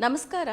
ನಮಸ್ಕಾರ.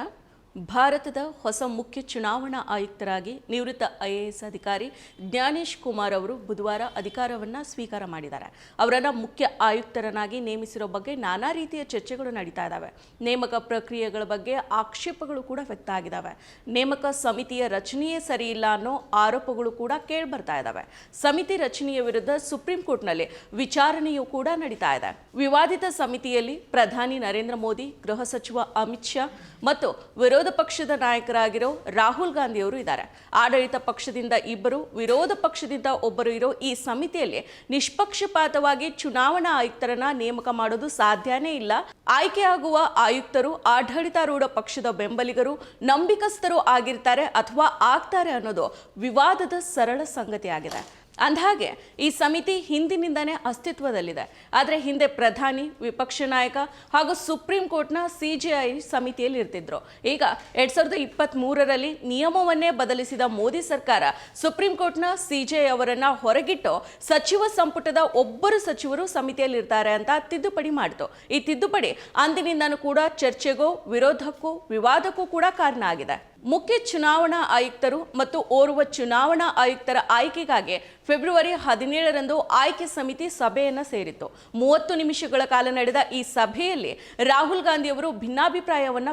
ಭಾರತದ ಹೊಸ ಮುಖ್ಯ ಚುನಾವಣಾ ಆಯುಕ್ತರಾಗಿ ನಿವೃತ್ತ ಐಎಎಸ್ ಅಧಿಕಾರಿ ಜ್ಞಾನೇಶ್ ಕುಮಾರ್ ಅವರು ಬುಧವಾರ ಅಧಿಕಾರವನ್ನು ಸ್ವೀಕಾರ ಮಾಡಿದ್ದಾರೆ. ಅವರನ್ನು ಮುಖ್ಯ ಆಯುಕ್ತರನ್ನಾಗಿ ನೇಮಿಸಿರೋ ಬಗ್ಗೆ ನಾನಾ ರೀತಿಯ ಚರ್ಚೆಗಳು ನಡೀತಾ ಇದ್ದಾವೆ ನೇಮಕ ಪ್ರಕ್ರಿಯೆಗಳ ಬಗ್ಗೆ ಆಕ್ಷೇಪಗಳು ಕೂಡ ವ್ಯಕ್ತ ಆಗಿದ್ದಾವೆ ನೇಮಕ ಸಮಿತಿಯ ರಚನೆಯೇ ಸರಿಯಿಲ್ಲ ಅನ್ನೋ ಆರೋಪಗಳು ಕೂಡ ಕೇಳ್ಬರ್ತಾ ಇದ್ದಾವೆ ಸಮಿತಿ ರಚನೆಯ ವಿರುದ್ಧ ಸುಪ್ರೀಂ ಕೋರ್ಟ್ನಲ್ಲಿ ವಿಚಾರಣೆಯೂ ಕೂಡ ನಡೀತಾ ಇದೆ. ವಿವಾದಿತ ಸಮಿತಿಯಲ್ಲಿ ಪ್ರಧಾನಿ ನರೇಂದ್ರ ಮೋದಿ, ಗೃಹ ಸಚಿವ ಅಮಿತ್ ಶಾ ಮತ್ತು ವಿರೋಧ ಪಕ್ಷದ ನಾಯಕರಾಗಿರೋ ರಾಹುಲ್ ಗಾಂಧಿಯವರು ಇದ್ದಾರೆ. ಆಡಳಿತ ಪಕ್ಷದಿಂದ ಇಬ್ಬರು, ವಿರೋಧ ಪಕ್ಷದಿಂದ ಒಬ್ಬರು ಇರೋ ಈ ಸಮಿತಿಯಲ್ಲಿ ನಿಷ್ಪಕ್ಷಪಾತವಾಗಿ ಚುನಾವಣಾ ಆಯುಕ್ತರನ್ನ ನೇಮಕ ಮಾಡೋದು ಸಾಧ್ಯನೇ ಇಲ್ಲ. ಆಯ್ಕೆಯಾಗುವ ಆಯುಕ್ತರು, ಆಡಳಿತಾರೂಢ ಪಕ್ಷದ ಬೆಂಬಲಿಗರು, ನಂಬಿಕಸ್ಥರು ಆಗಿರ್ತಾರೆ ಅಥವಾ ಆಗ್ತಾರೆ ಅನ್ನೋದು ವಿವಾದದ ಸರಳ ಸಂಗತಿಯಾಗಿದೆ. ಅಂದಹಾಗೆ, ಈ ಸಮಿತಿ ಹಿಂದಿನಿಂದನೇ ಅಸ್ತಿತ್ವದಲ್ಲಿದೆ. ಆದರೆ ಹಿಂದೆ ಪ್ರಧಾನಿ, ವಿಪಕ್ಷ ನಾಯಕ ಹಾಗೂ ಸುಪ್ರೀಂ ಕೋರ್ಟ್ನ ಸಿ ಜಿ ಐ ಸಮಿತಿಯಲ್ಲಿ ಇರ್ತಿದ್ರು. ಈಗ ಎರಡ್ ಸಾವಿರದ ಇಪ್ಪತ್ತ್ ಮೂರರಲ್ಲಿ ನಿಯಮವನ್ನೇ ಬದಲಿಸಿದ ಮೋದಿ ಸರ್ಕಾರ ಸುಪ್ರೀಂ ಕೋರ್ಟ್ನ ಸಿ ಜೆ ಐ ಅವರನ್ನ ಹೊರಗಿಟ್ಟು ಸಚಿವ ಸಂಪುಟದ ಒಬ್ಬರು ಸಚಿವರು ಸಮಿತಿಯಲ್ಲಿ ಇರ್ತಾರೆ ಅಂತ ತಿದ್ದುಪಡಿ ಮಾಡಿತು. ಈ ತಿದ್ದುಪಡಿ ಅಂದಿನಿಂದನೂ ಕೂಡ ಚರ್ಚೆಗೂ, ವಿರೋಧಕ್ಕೂ, ವಿವಾದಕ್ಕೂ ಕೂಡ ಕಾರಣ ಆಗಿದೆ. ಮುಖ್ಯ ಚುನಾವಣಾ ಆಯುಕ್ತರು ಮತ್ತು ಓರ್ವ ಚುನಾವಣಾ ಆಯುಕ್ತರ ಆಯ್ಕೆಗಾಗಿ ಫೆಬ್ರವರಿ ಹದಿನೇಳರಂದು ಆಯ್ಕೆ ಸಮಿತಿ ಸಭೆಯನ್ನು ಸೇರಿತ್ತು. ಮೂವತ್ತು ನಿಮಿಷಗಳ ಕಾಲ ನಡೆದ ಈ ಸಭೆಯಲ್ಲಿ ರಾಹುಲ್ ಗಾಂಧಿ ಅವರು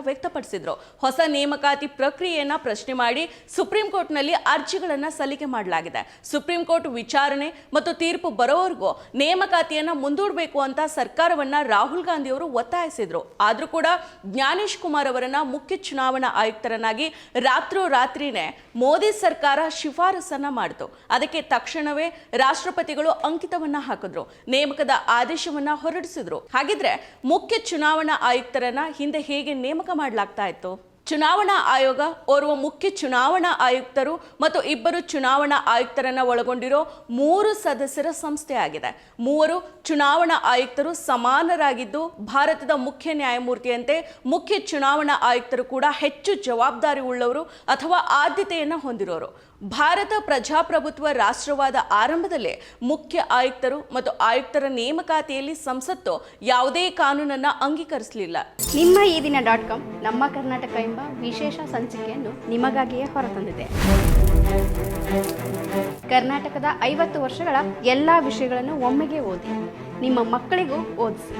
ವ್ಯಕ್ತಪಡಿಸಿದರು. ಹೊಸ ನೇಮಕಾತಿ ಪ್ರಕ್ರಿಯೆಯನ್ನು ಪ್ರಶ್ನೆ ಮಾಡಿ ಸುಪ್ರೀಂ ಕೋರ್ಟ್ನಲ್ಲಿ ಅರ್ಜಿಗಳನ್ನು ಸಲ್ಲಿಕೆ ಮಾಡಲಾಗಿದೆ. ಸುಪ್ರೀಂ ಕೋರ್ಟ್ ವಿಚಾರಣೆ ಮತ್ತು ತೀರ್ಪು ಬರೋವರೆಗೂ ನೇಮಕಾತಿಯನ್ನು ಮುಂದೂಡಬೇಕು ಅಂತ ಸರ್ಕಾರವನ್ನು ರಾಹುಲ್ ಗಾಂಧಿ ಅವರು ಆದರೂ ಆದ್ರೂ ಕೂಡ ಜ್ಞಾನೇಶ್ ಕುಮಾರ್ ಅವರನ್ನು ಮುಖ್ಯ ಚುನಾವಣಾ ಆಯುಕ್ತರನ್ನಾಗಿ ರಾತ್ರೋರಾತ್ರಿನೇ ಮೋದಿ ಸರ್ಕಾರ ಶಿಫಾರಸನ್ನು ಮಾಡಿತು. ಅದಕ್ಕೆ ತಕ್ಷಣವೇ ರಾಷ್ಟ್ರಪತಿಗಳು ಅಂಕಿತವನ್ನ ಹಾಕಿದ್ರು. ನೇಮಕದ ಆದೇಶವನ್ನ ಹೊರಡಿಸಿದ್ರು. ಹಾಗಿದ್ರೆ ಮುಖ್ಯ ಚುನಾವಣಾ ಆಯುಕ್ತರನ್ನ ಹಿಂದೆ ಹೇಗೆ ನೇಮಕ ಮಾಡಲಾಗ್ತಾ ಇತ್ತು? ಚುನಾವಣಾ ಆಯೋಗ ಓರ್ವ ಮುಖ್ಯ ಚುನಾವಣಾ ಆಯುಕ್ತರು ಮತ್ತು ಇಬ್ಬರು ಚುನಾವಣಾ ಆಯುಕ್ತರನ್ನ ಒಳಗೊಂಡಿರೋ ಮೂರು ಸದಸ್ಯರ ಸಂಸ್ಥೆಯಾಗಿದೆ ಮೂವರು ಚುನಾವಣಾ ಆಯುಕ್ತರು ಸಮಾನರಾಗಿದ್ದು ಭಾರತದ ಮುಖ್ಯ ನ್ಯಾಯಮೂರ್ತಿಯಂತೆ ಮುಖ್ಯ ಚುನಾವಣಾ ಆಯುಕ್ತರು ಕೂಡ ಹೆಚ್ಚು ಜವಾಬ್ದಾರಿ ಉಳ್ಳವರು ಅಥವಾ ಆದ್ಯತೆಯನ್ನು ಹೊಂದಿರೋರು. ಭಾರತ ಪ್ರಜಾಪ್ರಭುತ್ವ ರಾಷ್ಟ್ರವಾದ ಆರಂಭದಲ್ಲೇ ಮುಖ್ಯ ಆಯುಕ್ತರು ಮತ್ತು ಆಯುಕ್ತರ ನೇಮಕಾತಿಯಲ್ಲಿ ಸಂಸತ್ತು ಯಾವುದೇ ಕಾನೂನನ್ನ ಅಂಗೀಕರಿಸಲಿಲ್ಲ. ನಿಮ್ಮ ಈ ದಿನ ಡಾಟ್ ಕಾಮ್, ನಮ್ಮ ಕರ್ನಾಟಕ ಎಂಬ ವಿಶೇಷ ಸಂಚಿಕೆಯನ್ನು ನಿಮಗಾಗಿಯೇ ಹೊರತಂದಿದೆ. ಕರ್ನಾಟಕದ ಐವತ್ತು ವರ್ಷಗಳ ಎಲ್ಲ ವಿಷಯಗಳನ್ನು ಒಮ್ಮೆಗೆ ಓದಿ, ನಿಮ್ಮ ಮಕ್ಕಳಿಗೂ ಓದಿಸಿ.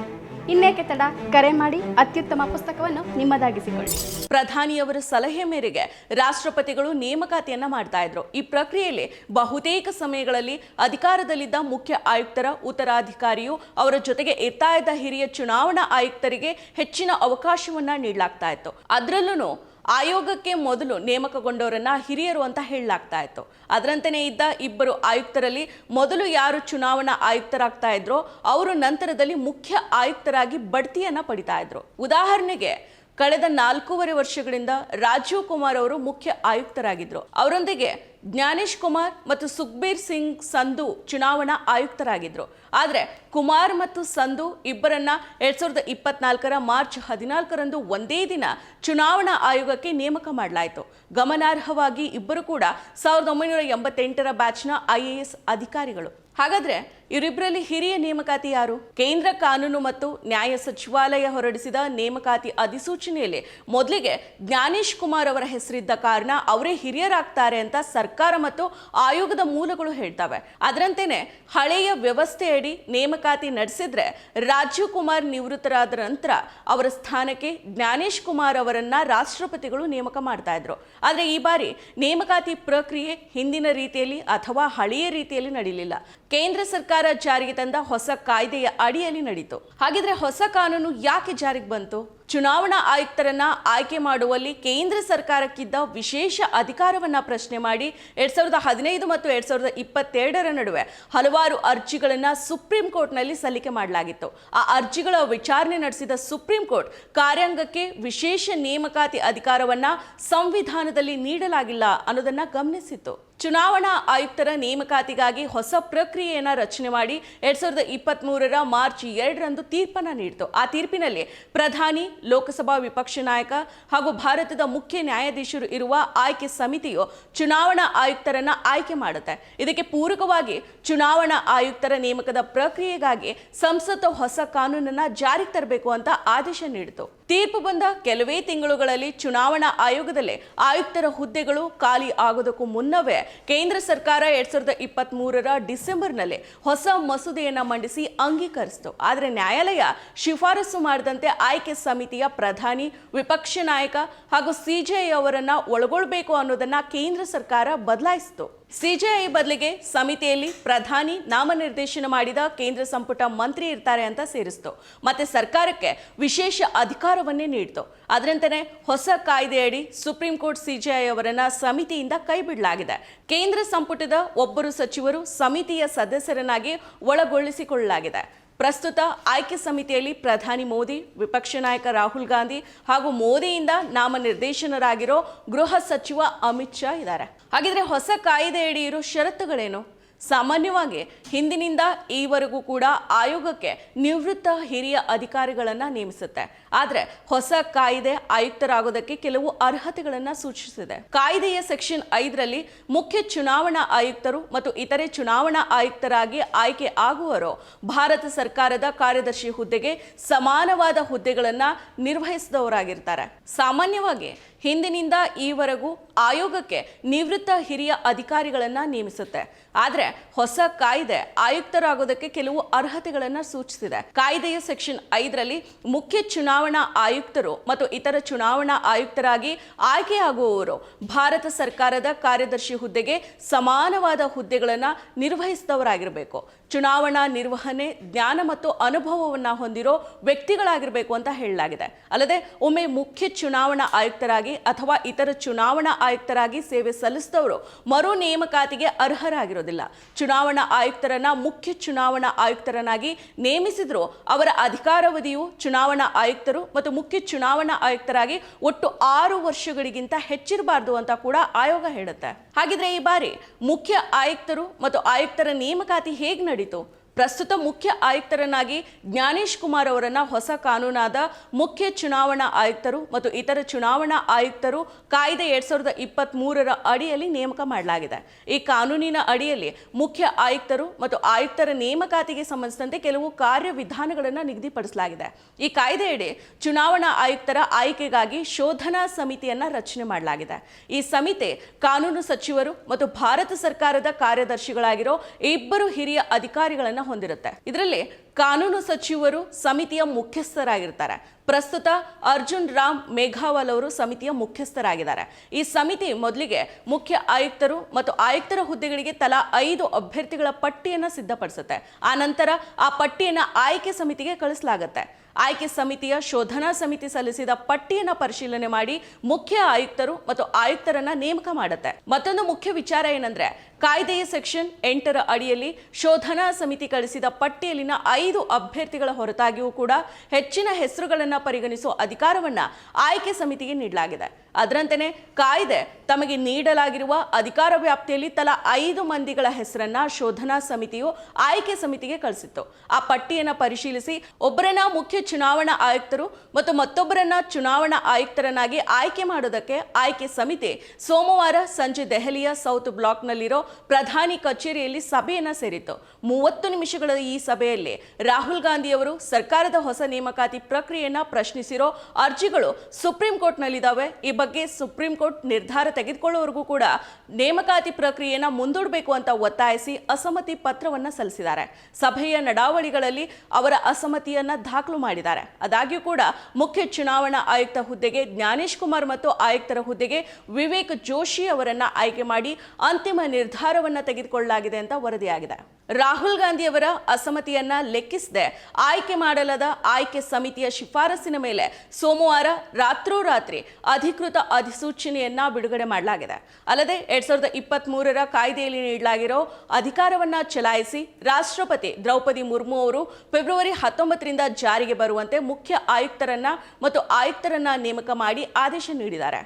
ಇನ್ನೇಕೆ ತಡ? ಕರೆ ಮಾಡಿ, ಅತ್ಯುತ್ತಮ ಪುಸ್ತಕವನ್ನು ನಿಮ್ಮದಾಗಿಸಿಕೊಳ್ಳಿ. ಪ್ರಧಾನಿಯವರ ಸಲಹೆ ಮೇರೆಗೆ ರಾಷ್ಟ್ರಪತಿಗಳು ನೇಮಕಾತಿಯನ್ನ ಮಾಡ್ತಾ ಇದ್ರು. ಈ ಪ್ರಕ್ರಿಯೆಯಲ್ಲಿ ಬಹುತೇಕ ಸಮಯಗಳಲ್ಲಿ ಅಧಿಕಾರದಲ್ಲಿದ್ದ ಮುಖ್ಯ ಆಯುಕ್ತರ, ಉತ್ತರಾಧಿಕಾರಿಯು ಅವರ ಜೊತೆಗೆ ಎತ್ತಾಯದ ಹಿರಿಯ ಚುನಾವಣಾ ಆಯುಕ್ತರಿಗೆ ಹೆಚ್ಚಿನ ಅವಕಾಶವನ್ನ ನೀಡಲಾಗ್ತಾ ಇತ್ತು. ಅದರಲ್ಲೂ ಆಯೋಗಕ್ಕೆ ಮೊದಲು ನೇಮಕಗೊಂಡವರನ್ನ ಹಿರಿಯರು ಅಂತ ಹೇಳಲಾಗ್ತಾ ಇತ್ತು. ಅದರಂತೆಯೇ ಇದ್ದ ಇಬ್ಬರು ಆಯುಕ್ತರಲ್ಲಿ ಮೊದಲು ಯಾರು ಚುನಾವಣಾ ಆಯುಕ್ತರಾಗ್ತಾ ಇದ್ರೋ, ಅವರು ನಂತರದಲ್ಲಿ ಮುಖ್ಯ ಆಯುಕ್ತರಾಗಿ ಬಡ್ತಿಯನ್ನ ಪಡಿತಾ ಇದ್ರು. ಉದಾಹರಣೆಗೆ, ಕಳೆದ ನಾಲ್ಕೂವರೆ ವರ್ಷಗಳಿಂದ ರಾಜೀವ್ ಕುಮಾರ್ ಅವರು ಮುಖ್ಯ ಆಯುಕ್ತರಾಗಿದ್ರು. ಅವರೊಂದಿಗೆ ಜ್ಞಾನೇಶ್ ಕುಮಾರ್ ಮತ್ತು ಸುಖ್ಬೀರ್ ಸಿಂಗ್ ಸಂಧು ಚುನಾವಣಾ ಆಯುಕ್ತರಾಗಿದ್ರು. ಆದರೆ ಕುಮಾರ್ ಮತ್ತು ಸಂಧು ಇಬ್ಬರನ್ನ ಎರಡ್ ಸಾವಿರದ ಇಪ್ಪತ್ನಾಲ್ಕರ ಮಾರ್ಚ್ ಹದಿನಾಲ್ಕರಂದು ಒಂದೇ ದಿನ ಚುನಾವಣಾ ಆಯೋಗಕ್ಕೆ ನೇಮಕ ಮಾಡಲಾಯಿತು. ಗಮನಾರ್ಹವಾಗಿ ಇಬ್ಬರು ಕೂಡ ಸಾವಿರದ ಒಂಬೈನೂರ ಎಂಬತ್ತೆಂಟರ ಬ್ಯಾಚ್ನ ಐಎಎಸ್ ಅಧಿಕಾರಿಗಳು. ಹಾಗಾದ್ರೆ ಇವರಿಬ್ಬರಲ್ಲಿ ಹಿರಿಯ ನೇಮಕಾತಿ ಯಾರು? ಕೇಂದ್ರ ಕಾನೂನು ಮತ್ತು ನ್ಯಾಯ ಸಚಿವಾಲಯ ಹೊರಡಿಸಿದ ನೇಮಕಾತಿ ಅಧಿಸೂಚನೆಯಲ್ಲಿ ಮೊದಲಿಗೆ ಜ್ಞಾನೇಶ್ ಕುಮಾರ್ ಅವರ ಹೆಸರಿದ್ದ ಕಾರಣ ಅವರೇ ಹಿರಿಯರಾಗ್ತಾರೆ ಅಂತ ಸರ್ಕಾರ ಮತ್ತು ಆಯೋಗದ ಮೂಲಗಳು ಹೇಳ್ತವೆ. ಅದರಂತೆಯೇ ಹಳೆಯ ವ್ಯವಸ್ಥೆಯಡಿ ನೇಮಕಾತಿ ನಡೆಸಿದ್ರೆ ರಾಜೀವ್ ಕುಮಾರ್ ನಿವೃತ್ತರಾದ ನಂತರ ಅವರ ಸ್ಥಾನಕ್ಕೆ ಜ್ಞಾನೇಶ್ ಕುಮಾರ್ ಅವರನ್ನ ರಾಷ್ಟ್ರಪತಿಗಳು ನೇಮಕ ಮಾಡ್ತಾ ಇದ್ರು. ಆದರೆ ಈ ಬಾರಿ ನೇಮಕಾತಿ ಪ್ರಕ್ರಿಯೆ ಹಿಂದಿನ ರೀತಿಯಲ್ಲಿ ಅಥವಾ ಹಳೆಯ ರೀತಿಯಲ್ಲಿ ನಡೀಲಿಲ್ಲ. ಕೇಂದ್ರ ಸರ್ಕಾರ ಜಾರಿಗೆ ತಂದ ಹೊಸ ಕಾಯ್ದೆಯ ಅಡಿಯಲ್ಲಿ ನಡೀತು. ಹಾಗಿದ್ರೆ ಹೊಸ ಕಾನೂನು ಯಾಕೆ ಜಾರಿಗೆ ಬಂತು? ಚುನಾವಣಾ ಆಯುಕ್ತರನ್ನ ಆಯ್ಕೆ ಮಾಡುವಲ್ಲಿ ಕೇಂದ್ರ ಸರ್ಕಾರಕ್ಕಿದ್ದ ವಿಶೇಷ ಅಧಿಕಾರವನ್ನ ಪ್ರಶ್ನೆ ಮಾಡಿ ಎರಡ್ ಸಾವಿರದ ಹದಿನೈದು ಮತ್ತು ಎರಡ್ ಸಾವಿರದ ಇಪ್ಪತ್ತೆರಡರ ನಡುವೆ ಹಲವಾರು ಅರ್ಜಿಗಳನ್ನ ಸುಪ್ರೀಂ ಕೋರ್ಟ್ನಲ್ಲಿ ಸಲ್ಲಿಕೆ ಮಾಡಲಾಗಿತ್ತು. ಆ ಅರ್ಜಿಗಳ ವಿಚಾರಣೆ ನಡೆಸಿದ ಸುಪ್ರೀಂ ಕೋರ್ಟ್ ಕಾರ್ಯಾಂಗಕ್ಕೆ ವಿಶೇಷ ನೇಮಕಾತಿ ಅಧಿಕಾರವನ್ನ ಸಂವಿಧಾನದಲ್ಲಿ ನೀಡಲಾಗಿಲ್ಲ ಅನ್ನೋದನ್ನ ಗಮನಿಸಿತ್ತು. ಚುನಾವಣಾ ಆಯುಕ್ತರ ನೇಮಕಾತಿಗಾಗಿ ಹೊಸ ಪ್ರಕ್ರಿಯೆಯನ್ನು ರಚನೆ ಮಾಡಿ ಎರಡ್ ಸಾವಿರದ ಇಪ್ಪತ್ತ್ ಮೂರರ ಮಾರ್ಚ್ ಎರಡರಂದು ತೀರ್ಪನ್ನು ನೀಡಿತು. ಆ ತೀರ್ಪಿನಲ್ಲಿ ಪ್ರಧಾನಿ, ಲೋಕಸಭಾ ವಿಪಕ್ಷ ನಾಯಕ ಹಾಗೂ ಭಾರತದ ಮುಖ್ಯ ನ್ಯಾಯಾಧೀಶರು ಇರುವ ಆಯ್ಕೆ ಸಮಿತಿಯು ಚುನಾವಣಾ ಆಯುಕ್ತರನ್ನ ಆಯ್ಕೆ ಮಾಡುತ್ತೆ. ಇದಕ್ಕೆ ಪೂರಕವಾಗಿ ಚುನಾವಣಾ ಆಯುಕ್ತರ ನೇಮಕದ ಪ್ರಕ್ರಿಯೆಗಾಗಿ ಸಂಸತ್ತು ಹೊಸ ಕಾನೂನನ್ನ ಜಾರಿಗೆ ತರಬೇಕು ಅಂತ ಆದೇಶ ನೀಡಿತು. ತೀರ್ಪು ಬಂದ ಕೆಲವೇ ತಿಂಗಳುಗಳಲ್ಲಿ ಚುನಾವಣಾ ಆಯೋಗದಲ್ಲಿ ಆಯುಕ್ತರ ಹುದ್ದೆಗಳು ಖಾಲಿ ಆಗೋದಕ್ಕೂ ಮುನ್ನವೇ ಕೇಂದ್ರ ಸರ್ಕಾರ ಎರಡ್ ಸಾವಿರದ ಇಪ್ಪತ್ತ್ ಮೂರರ ಡಿಸೆಂಬರ್ನಲ್ಲಿ ಹೊಸ ಮಸೂದೆಯನ್ನು ಮಂಡಿಸಿ ಅಂಗೀಕರಿಸಿತು. ಆದರೆ ನ್ಯಾಯಾಲಯ ಶಿಫಾರಸು ಮಾಡಿದಂತೆ ಆಯ್ಕೆ ಸಮಿತಿಯ ಪ್ರಧಾನಿ, ವಿಪಕ್ಷ ನಾಯಕ ಹಾಗೂ ಸಿಜೆಐ ಅವರನ್ನ ಒಳಗೊಳ್ಬೇಕು ಅನ್ನೋದನ್ನ ಕೇಂದ್ರ ಸರ್ಕಾರ ಬದಲಾಯಿಸಿತು. ಸಿಜೆಐ ಬದಲಿಗೆ ಸಮಿತಿಯಲ್ಲಿ ಪ್ರಧಾನಿ ನಾಮನಿರ್ದೇಶನ ಮಾಡಿದ ಕೇಂದ್ರ ಸಂಪುಟ ಮಂತ್ರಿ ಇರ್ತಾರೆ ಅಂತ ಸೇರಿಸ್ತು. ಮತ್ತೆ ಸರ್ಕಾರಕ್ಕೆ ವಿಶೇಷ ಅಧಿಕಾರವನ್ನೇ ನೀಡಿತು. ಅದರಂತೆಯೇ ಹೊಸ ಕಾಯ್ದೆಯಡಿ ಸುಪ್ರೀಂ ಕೋರ್ಟ್ ಸಿಜೆಐ ಅವರನ್ನ ಸಮಿತಿಯಿಂದ ಕೈಬಿಡಲಾಗಿದೆ. ಕೇಂದ್ರ ಸಂಪುಟದ ಒಬ್ಬರು ಸಚಿವರು ಸಮಿತಿಯ ಸದಸ್ಯರನ್ನಾಗಿ ಒಳಗೊಳಿಸಿಕೊಳ್ಳಲಾಗಿದೆ ಪ್ರಸ್ತುತ ಆಯ್ಕೆ ಸಮಿತಿಯಲ್ಲಿ ಪ್ರಧಾನಿ ಮೋದಿ, ವಿಪಕ್ಷ ನಾಯಕ ರಾಹುಲ್ ಗಾಂಧಿ ಹಾಗೂ ಮೋದಿಯಿಂದ ನಾಮನಿರ್ದೇಶನರಾಗಿರೋ ಗೃಹ ಸಚಿವ ಅಮಿತ್ ಶಾ ಇದ್ದಾರೆ. ಹಾಗಿದ್ರೆ ಹೊಸ ಕಾಯ್ದೆಯಡಿ ಇರೋ ಷರತ್ತುಗಳೇನು? ಸಾಮಾನ್ಯವಾಗಿ ಹಿಂದಿನಿಂದ ಈವರೆಗೂ ಕೂಡ ಆಯೋಗಕ್ಕೆ ನಿವೃತ್ತ ಹಿರಿಯ ಅಧಿಕಾರಿಗಳನ್ನು ನೇಮಿಸುತ್ತೆ. ಆದರೆ ಹೊಸ ಕಾಯ್ದೆ ಆಯುಕ್ತರಾಗೋದಕ್ಕೆ ಕೆಲವು ಅರ್ಹತೆಗಳನ್ನು ಸೂಚಿಸಿದೆ. ಕಾಯ್ದೆಯ ಸೆಕ್ಷನ್ ಐದರಲ್ಲಿ ಮುಖ್ಯ ಚುನಾವಣಾ ಆಯುಕ್ತರು ಮತ್ತು ಇತರೆ ಚುನಾವಣಾ ಆಯುಕ್ತರಾಗಿ ಆಯ್ಕೆ ಆಗುವರು ಭಾರತ ಸರ್ಕಾರದ ಕಾರ್ಯದರ್ಶಿ ಹುದ್ದೆಗೆ ಸಮಾನವಾದ ಹುದ್ದೆಗಳನ್ನು ನಿರ್ವಹಿಸಿದವರಾಗಿರ್ತಾರೆ. ಸಾಮಾನ್ಯವಾಗಿ ಹಿಂದಿನಿಂದ ಈವರೆಗೂ ಆಯೋಗಕ್ಕೆ ನಿವೃತ್ತ ಹಿರಿಯ ಅಧಿಕಾರಿಗಳನ್ನು ನೇಮಿಸುತ್ತೆ. ಆದರೆ ಹೊಸ ಕಾಯ್ದೆ ಆಯುಕ್ತರಾಗೋದಕ್ಕೆ ಕೆಲವು ಅರ್ಹತೆಗಳನ್ನು ಸೂಚಿಸಿದೆ. ಕಾಯ್ದೆಯ ಸೆಕ್ಷನ್ ಐದರಲ್ಲಿ ಮುಖ್ಯ ಚುನಾವಣಾ ಆಯುಕ್ತರು ಮತ್ತು ಇತರ ಚುನಾವಣಾ ಆಯುಕ್ತರಾಗಿ ಆಯ್ಕೆಯಾಗುವವರು ಭಾರತ ಸರ್ಕಾರದ ಕಾರ್ಯದರ್ಶಿ ಹುದ್ದೆಗೆ ಸಮಾನವಾದ ಹುದ್ದೆಗಳನ್ನು ನಿರ್ವಹಿಸಿದವರಾಗಿರಬೇಕು. ಚುನಾವಣಾ ನಿರ್ವಹಣೆ, ಜ್ಞಾನ ಮತ್ತು ಅನುಭವವನ್ನು ಹೊಂದಿರೋ ವ್ಯಕ್ತಿಗಳಾಗಿರಬೇಕು ಅಂತ ಹೇಳಲಾಗಿದೆ. ಅಲ್ಲದೆ ಒಮ್ಮೆ ಮುಖ್ಯ ಚುನಾವಣಾ ಆಯುಕ್ತರಾಗಿ ಅಥವಾ ಇತರ ಚುನಾವಣಾ ಆಯುಕ್ತರಾಗಿ ಸೇವೆ ಸಲ್ಲಿಸಿದವರು ಮರು ನೇಮಕಾತಿಗೆ ಅರ್ಹರಾಗಿರೋದಿಲ್ಲ. ಚುನಾವಣಾ ಆಯುಕ್ತರನ್ನ ಮುಖ್ಯ ಚುನಾವಣಾ ಆಯುಕ್ತರನ್ನಾಗಿ ನೇಮಿಸಿದ್ರು ಅವರ ಅಧಿಕಾರಾವಧಿಯು ಚುನಾವಣಾ ಆಯುಕ್ತರು ಮತ್ತು ಮುಖ್ಯ ಚುನಾವಣಾ ಆಯುಕ್ತರಾಗಿ ಒಟ್ಟು ಆರು ವರ್ಷಗಳಿಗಿಂತ ಹೆಚ್ಚಿರಬಾರ್ದು ಅಂತ ಕೂಡ ಆಯೋಗ ಹೇಳುತ್ತೆ. ಹಾಗಿದ್ರೆ ಈ ಬಾರಿ ಮುಖ್ಯ ಆಯುಕ್ತರು ಮತ್ತು ಆಯುಕ್ತರ ನೇಮಕಾತಿ ಹೇಗೆ ನಡೀತು ಪ್ರಸ್ತುತ ಮುಖ್ಯ ಆಯುಕ್ತರನ್ನಾಗಿ ಜ್ಞಾನೇಶ್ ಕುಮಾರ್ ಅವರನ್ನು ಹೊಸ ಕಾನೂನಾದ ಮುಖ್ಯ ಚುನಾವಣಾ ಆಯುಕ್ತರು ಮತ್ತು ಇತರ ಚುನಾವಣಾ ಆಯುಕ್ತರು ಕಾಯ್ದೆ ಎರಡ್ ಸಾವಿರದ ಇಪ್ಪತ್ತ್ ಮೂರರ ಅಡಿಯಲ್ಲಿ ನೇಮಕ ಮಾಡಲಾಗಿದೆ. ಈ ಕಾನೂನಿನ ಅಡಿಯಲ್ಲಿ ಮುಖ್ಯ ಆಯುಕ್ತರು ಮತ್ತು ಆಯುಕ್ತರ ನೇಮಕಾತಿಗೆ ಸಂಬಂಧಿಸಿದಂತೆ ಕೆಲವು ಕಾರ್ಯವಿಧಾನಗಳನ್ನು ನಿಗದಿಪಡಿಸಲಾಗಿದೆ. ಈ ಕಾಯ್ದೆಯಡಿ ಚುನಾವಣಾ ಆಯುಕ್ತರ ಆಯ್ಕೆಗಾಗಿ ಶೋಧನಾ ಸಮಿತಿಯನ್ನು ರಚನೆ ಮಾಡಲಾಗಿದೆ. ಈ ಸಮಿತಿ ಕಾನೂನು ಸಚಿವರು ಮತ್ತು ಭಾರತ ಸರ್ಕಾರದ ಕಾರ್ಯದರ್ಶಿಗಳಾಗಿರೋ ಇಬ್ಬರು ಹಿರಿಯ ಅಧಿಕಾರಿಗಳನ್ನ ಹೊಂದಿರುತ್ತೆ. ಇದರಲ್ಲಿ ಕಾನೂನು ಸಚಿವರು ಸಮಿತಿಯ ಮುಖ್ಯಸ್ಥರಾಗಿರ್ತಾರೆ. ಪ್ರಸ್ತುತ ಅರ್ಜುನ್ ರಾಮ್ ಮೇಘಾವಾಲ್ ಅವರು ಸಮಿತಿಯ ಮುಖ್ಯಸ್ಥರಾಗಿದ್ದಾರೆ. ಈ ಸಮಿತಿ ಮೊದಲಿಗೆ ಮುಖ್ಯ ಆಯುಕ್ತರು ಮತ್ತು ಆಯುಕ್ತರ ಹುದ್ದೆಗಳಿಗೆ ತಲಾ ಐದು ಅಭ್ಯರ್ಥಿಗಳ ಪಟ್ಟಿಯನ್ನು ಸಿದ್ಧಪಡಿಸುತ್ತೆ. ಆ ನಂತರ ಆ ಪಟ್ಟಿಯನ್ನು ಆಯ್ಕೆ ಸಮಿತಿಗೆ ಕಳಿಸಲಾಗುತ್ತೆ. ಆಯ್ಕೆ ಸಮಿತಿಯ ಶೋಧನಾ ಸಮಿತಿ ಸಲ್ಲಿಸಿದ ಪಟ್ಟಿಯನ್ನು ಪರಿಶೀಲನೆ ಮಾಡಿ ಮುಖ್ಯ ಆಯುಕ್ತರು ಮತ್ತು ಆಯುಕ್ತರನ್ನ ನೇಮಕ ಮಾಡುತ್ತೆ. ಮತ್ತೊಂದು ಮುಖ್ಯ ವಿಚಾರ ಏನಂದ್ರೆ ಕಾಯ್ದೆಯ ಸೆಕ್ಷನ್ ಎಂಟರ ಅಡಿಯಲ್ಲಿ ಶೋಧನಾ ಸಮಿತಿ ಕಳಿಸಿದ ಪಟ್ಟಿಯಲ್ಲಿನ ಐದು ಅಭ್ಯರ್ಥಿಗಳ ಹೊರತಾಗಿಯೂ ಕೂಡ ಹೆಚ್ಚಿನ ಹೆಸರುಗಳನ್ನು ಪರಿಗಣಿಸುವ ಅಧಿಕಾರವನ್ನ ಆಯ್ಕೆ ಸಮಿತಿಗೆ ನೀಡಲಾಗಿದೆ. ಅದರಂತೆಯೇ ಕಾಯ್ದೆ ತಮಗೆ ನೀಡಲಾಗಿರುವ ಅಧಿಕಾರ ವ್ಯಾಪ್ತಿಯಲ್ಲಿ ತಲಾ ಐದು ಮಂದಿಗಳ ಹೆಸರನ್ನ ಶೋಧನಾ ಸಮಿತಿಯು ಆಯ್ಕೆ ಸಮಿತಿಗೆ ಕಳಿಸಿತ್ತು. ಆ ಪಟ್ಟಿಯನ್ನು ಪರಿಶೀಲಿಸಿ ಒಬ್ಬರನ್ನ ಮುಖ್ಯ ಚುನಾವಣಾ ಆಯುಕ್ತರು ಮತ್ತು ಮತ್ತೊಬ್ಬರನ್ನ ಚುನಾವಣಾ ಆಯುಕ್ತರನ್ನಾಗಿ ಆಯ್ಕೆ ಮಾಡೋದಕ್ಕೆ ಆಯ್ಕೆ ಸಮಿತಿ ಸೋಮವಾರ ಸಂಜೆ ದೆಹಲಿಯ ಸೌತ್ ಬ್ಲಾಕ್ನಲ್ಲಿರೋ ಪ್ರಧಾನಿ ಕಚೇರಿಯಲ್ಲಿ ಸಭೆಯನ್ನ ಸೇರಿತ್ತು. ಮೂವತ್ತು ನಿಮಿಷಗಳ ಈ ಸಭೆಯಲ್ಲಿ ರಾಹುಲ್ ಗಾಂಧಿ ಅವರು ಸರ್ಕಾರದ ಹೊಸ ನೇಮಕಾತಿ ಪ್ರಕ್ರಿಯೆಯನ್ನ ಪ್ರಶ್ನಿಸಿರೋ ಅರ್ಜಿಗಳು ಸುಪ್ರೀಂ ಕೋರ್ಟ್ನಲ್ಲಿದ್ದಾವೆ. ಈ ಬಗ್ಗೆ ಸುಪ್ರೀಂ ಕೋರ್ಟ್ ನಿರ್ಧಾರ ತೆಗೆದುಕೊಳ್ಳುವವರೆಗೂ ಕೂಡ ನೇಮಕಾತಿ ಪ್ರಕ್ರಿಯೆಯನ್ನ ಮುಂದೂಡಬೇಕು ಅಂತ ಒತ್ತಾಯಿಸಿ ಅಸಮ್ಮತಿ ಪತ್ರವನ್ನ ಸಲ್ಲಿಸಿದ್ದಾರೆ. ಸಭೆಯ ನಡಾವಳಿಗಳಲ್ಲಿ ಅವರ ಅಸಮ್ಮತಿಯನ್ನ ದಾಖಲು ಮಾಡಿದ್ದಾರೆ. ಆದಾಗ್ಯೂ ಕೂಡ ಮುಖ್ಯ ಚುನಾವಣಾ ಆಯುಕ್ತ ಹುದ್ದೆಗೆ ಜ್ಞಾನೇಶ್ ಕುಮಾರ್ ಮತ್ತು ಆಯುಕ್ತರ ಹುದ್ದೆಗೆ ವಿವೇಕ್ ಜೋಶಿ ಅವರನ್ನ ಆಯ್ಕೆ ಮಾಡಿ ಅಂತಿಮ ನಿರ್ಧಾರವನ್ನ ತೆಗೆದುಕೊಳ್ಳಲಾಗಿದೆ ಅಂತ ವರದಿಯಾಗಿದೆ. ರಾಹುಲ್ ಗಾಂಧಿ ಅವರ ಅಸಮ್ಮತಿಯನ್ನ ಲೆಕ್ಕಿಸದೆ ಆಯ್ಕೆ ಮಾಡಲಾದ ಆಯ್ಕೆ ಸಮಿತಿಯ ಶಿಫಾರಸಿನ ಮೇಲೆ ಸೋಮವಾರ ರಾತ್ರೋರಾತ್ರಿ ಅಧಿಕೃತ ಅಧಿಸೂಚನೆಯನ್ನ ಬಿಡುಗಡೆ ಮಾಡಲಾಗಿದೆ. ಅಲ್ಲದೆ ಎರಡ್ ಸಾವಿರದ ಇಪ್ಪತ್ತ್ ಮೂರರ ಕಾಯ್ದೆಯಲ್ಲಿ ನೀಡಲಾಗಿರೋ ಅಧಿಕಾರವನ್ನ ಚಲಾಯಿಸಿ ರಾಷ್ಟ್ರಪತಿ ದ್ರೌಪದಿ ಮುರ್ಮು ಅವರು ಫೆಬ್ರವರಿ ಹತ್ತೊಂಬತ್ತರಿಂದ ಜಾರಿಗೆ ಬರುವಂತೆ ಮುಖ್ಯ ಆಯುಕ್ತರನ್ನ ಮತ್ತು ಆಯುಕ್ತರನ್ನ ನೇಮಕ ಮಾಡಿ ಆದೇಶ ನೀಡಿದ್ದಾರೆ.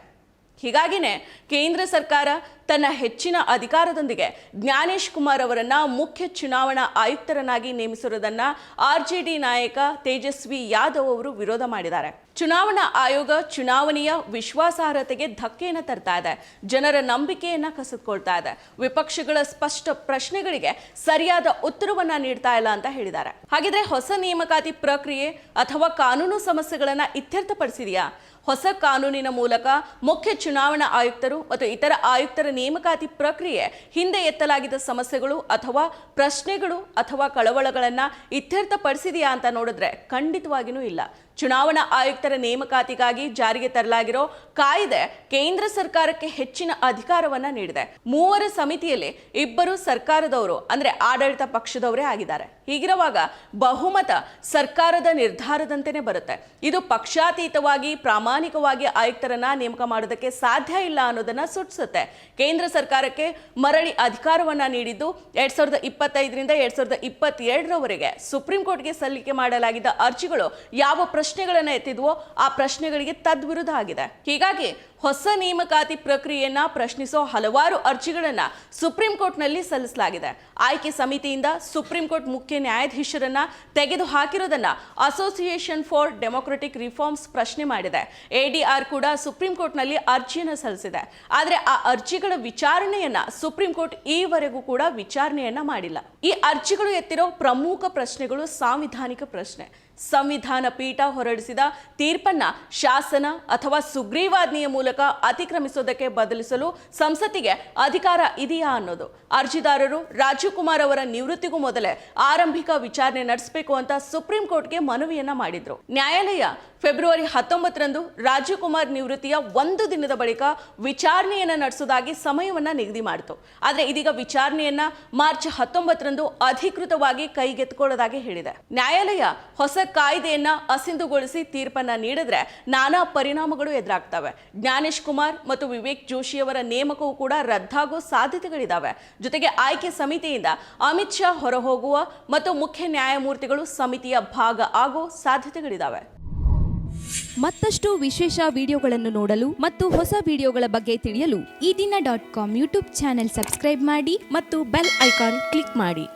ಹೀಗಾಗಿನೇ ಕೇಂದ್ರ ಸರ್ಕಾರ ತನ್ನ ಹೆಚ್ಚಿನ ಅಧಿಕಾರದೊಂದಿಗೆ ಜ್ಞಾನೇಶ್ ಕುಮಾರ್ ಅವರನ್ನ ಮುಖ್ಯ ಚುನಾವಣಾ ಆಯುಕ್ತರನ್ನಾಗಿ ನೇಮಿಸಿರುವುದನ್ನು ಆರ್ ಜೆ ಡಿ ನಾಯಕ ತೇಜಸ್ವಿ ಯಾದವ್ ಅವರು ವಿರೋಧ ಮಾಡಿದ್ದಾರೆ. ಚುನಾವಣಾ ಆಯೋಗ ಚುನಾವಣೆಯ ವಿಶ್ವಾಸಾರ್ಹತೆಗೆ ಧಕ್ಕೆಯನ್ನು ತರ್ತಾ ಇದೆ. ಜನರ ನಂಬಿಕೆಯನ್ನ ಕಸಿದುಕೊಳ್ತಾ ಇದೆ. ವಿಪಕ್ಷಗಳ ಸ್ಪಷ್ಟ ಪ್ರಶ್ನೆಗಳಿಗೆ ಸರಿಯಾದ ಉತ್ತರವನ್ನ ನೀಡ್ತಾ ಇಲ್ಲ ಅಂತ ಹೇಳಿದ್ದಾರೆ. ಹಾಗಿದ್ರೆ ಹೊಸ ನೇಮಕಾತಿ ಪ್ರಕ್ರಿಯೆ ಅಥವಾ ಕಾನೂನು ಸಮಸ್ಯೆಗಳನ್ನ ಇತ್ಯರ್ಥಪಡಿಸಿದೆಯಾ? ಹೊಸ ಕಾನೂನಿನ ಮೂಲಕ ಮುಖ್ಯ ಚುನಾವಣಾ ಆಯುಕ್ತರು ಮತ್ತು ಇತರ ಆಯುಕ್ತರ ನೇಮಕಾತಿ ಪ್ರಕ್ರಿಯೆ ಹಿಂದೆ ಎತ್ತಲಾಗಿದ್ದ ಸಮಸ್ಯೆಗಳು ಅಥವಾ ಪ್ರಶ್ನೆಗಳು ಅಥವಾ ಕಳವಳಗಳನ್ನು ಇತ್ಯರ್ಥಪಡಿಸಿದೆಯಾ ಅಂತ ನೋಡಿದ್ರೆ ಖಂಡಿತವಾಗಿಯೂ ಇಲ್ಲ. ಚುನಾವಣಾ ಆಯುಕ್ತರ ನೇಮಕಾತಿಗಾಗಿ ಜಾರಿಗೆ ತರಲಾಗಿರೋ ಕಾಯ್ದೆ ಕೇಂದ್ರ ಸರ್ಕಾರಕ್ಕೆ ಹೆಚ್ಚಿನ ಅಧಿಕಾರವನ್ನ ನೀಡಿದೆ. ಮೂವರ ಸಮಿತಿಯಲ್ಲಿ ಇಬ್ಬರು ಸರ್ಕಾರದವರು, ಅಂದ್ರೆ ಆಡಳಿತ ಪಕ್ಷದವರೇ ಆಗಿದ್ದಾರೆ. ಹೀಗಿರುವಾಗ ಬಹುಮತ ಸರ್ಕಾರದ ನಿರ್ಧಾರದಂತೆಯೇ ಬರುತ್ತೆ. ಇದು ಪಕ್ಷಾತೀತವಾಗಿ, ಪ್ರಾಮಾಣಿಕವಾಗಿ ಆಯುಕ್ತರನ್ನ ನೇಮಕ ಮಾಡೋದಕ್ಕೆ ಸಾಧ್ಯ ಇಲ್ಲ ಅನ್ನೋದನ್ನ ಸೂಚಿಸುತ್ತೆ ಕೇಂದ್ರ ಸರ್ಕಾರಕ್ಕೆ ಮರಳಿ ಅಧಿಕಾರವನ್ನ ನೀಡಿದ್ದು ಎರಡ್ ಸಾವಿರದ ಇಪ್ಪತ್ತೈದರಿಂದ ಎರಡ್ ಸಾವಿರದ ಇಪ್ಪತ್ತೆರಡರವರೆಗೆ ಸುಪ್ರೀಂ ಕೋರ್ಟ್ಗೆ ಸಲ್ಲಿಕೆ ಮಾಡಲಾಗಿದ್ದ ಅರ್ಜಿಗಳು ಯಾವ ಪ್ರಶ್ನೆಗಳನ್ನ ಎತ್ತಿದ್ವೋ ಆ ಪ್ರಶ್ನೆಗಳಿಗೆ ತದ್ವಿರುದ್ಧ ಆಗಿದೆ. ಹೀಗಾಗಿ ಹೊಸ ನೇಮಕಾತಿ ಪ್ರಕ್ರಿಯೆಯನ್ನ ಪ್ರಶ್ನಿಸೋ ಹಲವಾರು ಅರ್ಜಿಗಳನ್ನ ಸುಪ್ರೀಂ ಕೋರ್ಟ್ನಲ್ಲಿ ಸಲ್ಲಿಸಲಾಗಿದೆ. ಆಯ್ಕೆ ಸಮಿತಿಯಿಂದ ಸುಪ್ರೀಂ ಕೋರ್ಟ್ ಮುಖ್ಯ ನ್ಯಾಯಾಧೀಶರನ್ನ ತೆಗೆದು ಹಾಕಿರೋದನ್ನ ಅಸೋಸಿಯೇಷನ್ ಫಾರ್ ಡೆಮೊಕ್ರೆಟಿಕ್ ರಿಫಾರ್ಮ್ಸ್ ಪ್ರಶ್ನೆ ಮಾಡಿದೆ. ಎಡಿಆರ್ ಕೂಡ ಸುಪ್ರೀಂ ಕೋರ್ಟ್ನಲ್ಲಿ ಅರ್ಜಿಯನ್ನು ಸಲ್ಲಿಸಿದೆ. ಆದರೆ ಆ ಅರ್ಜಿಗಳ ವಿಚಾರಣೆಯನ್ನ ಸುಪ್ರೀಂ ಕೋರ್ಟ್ ಈವರೆಗೂ ಕೂಡ ವಿಚಾರಣೆಯನ್ನ ಮಾಡಿಲ್ಲ. ಈ ಅರ್ಜಿಗಳು ಎತ್ತಿರೋ ಪ್ರಮುಖ ಪ್ರಶ್ನೆಗಳು ಸಾಂವಿಧಾನಿಕ ಪ್ರಶ್ನೆ. ಸಂವಿಧಾನ ಪೀಠ ಹೊರಡಿಸಿದ ತೀರ್ಪನ್ನ ಶಾಸನ ಅಥವಾ ಸುಗ್ರೀವಾಜ್ಞೆಯ ಮೂಲಕ ಅತಿಕ್ರಮಿಸೋದಕ್ಕೆ ಬದಲಿಸಲು ಸಂಸತ್ತಿಗೆ ಅಧಿಕಾರ ಇದೆಯಾ ಅನ್ನೋದು. ಅರ್ಜಿದಾರರು ರಾಜೀವ್ ಕುಮಾರ್ ಅವರ ನಿವೃತ್ತಿಗೂ ಮೊದಲೇ ಆರಂಭಿಕ ವಿಚಾರಣೆ ನಡೆಸಬೇಕು ಅಂತ ಸುಪ್ರೀಂ ಕೋರ್ಟ್ಗೆ ಮನವಿಯನ್ನ ಮಾಡಿದ್ರು. ನ್ಯಾಯಾಲಯ ಫೆಬ್ರವರಿ ಹತ್ತೊಂಬತ್ತರಂದು ರಾಜೀವ್ ಕುಮಾರ್ ನಿವೃತ್ತಿಯ ಒಂದು ದಿನದ ಬಳಿಕ ವಿಚಾರಣೆಯನ್ನ ನಡೆಸುವುದಾಗಿ ಸಮಯವನ್ನ ನಿಗದಿ ಮಾಡಿತು. ಆದರೆ ಇದೀಗ ವಿಚಾರಣೆಯನ್ನ ಮಾರ್ಚ್ ಹತ್ತೊಂಬತ್ತರಂದು ಅಧಿಕೃತವಾಗಿ ಕೈಗೆತ್ತಿಕೊಳ್ಳೋದಾಗಿ ಹೇಳಿದೆ. ನ್ಯಾಯಾಲಯ ಹೊಸ ಕಾಯ್ದೆಯನ್ನ ಅಸಿಂಧುಗೊಳಿಸಿ ತೀರ್ಪನ್ನ ನೀಡಿದ್ರೆ ನಾನಾ ಪರಿಣಾಮಗಳು ಎದುರಾಗ್ತವೆ. ಜ್ಞಾನೇಶ್ ಕುಮಾರ್ ಮತ್ತು ವಿವೇಕ್ ಜೋಶಿಯವರ ನೇಮಕವೂ ಕೂಡ ರದ್ದಾಗೋ ಸಾಧ್ಯತೆಗಳಿದಾವೆ. ಜೊತೆಗೆ ಆಯ್ಕೆ ಸಮಿತಿಯಿಂದ ಅಮಿತ್ ಶಾ ಹೊರಹೋಗುವ ಮತ್ತು ಮುಖ್ಯ ನ್ಯಾಯಮೂರ್ತಿಗಳು ಸಮಿತಿಯ ಭಾಗ ಆಗೋ ಸಾಧ್ಯತೆಗಳಿದಾವೆ. ಮತ್ತಷ್ಟು ವಿಶೇಷ ವಿಡಿಯೋಗಳನ್ನು ನೋಡಲು ಮತ್ತು ಹೊಸ ವಿಡಿಯೋಗಳ ಬಗ್ಗೆ ತಿಳಿಯಲು Ee Dina dot com YouTube channel subscribe ಮಾಡಿ ಮತ್ತು ಬೆಲ್ ಐಕಾನ್ ಕ್ಲಿಕ್ ಮಾಡಿ.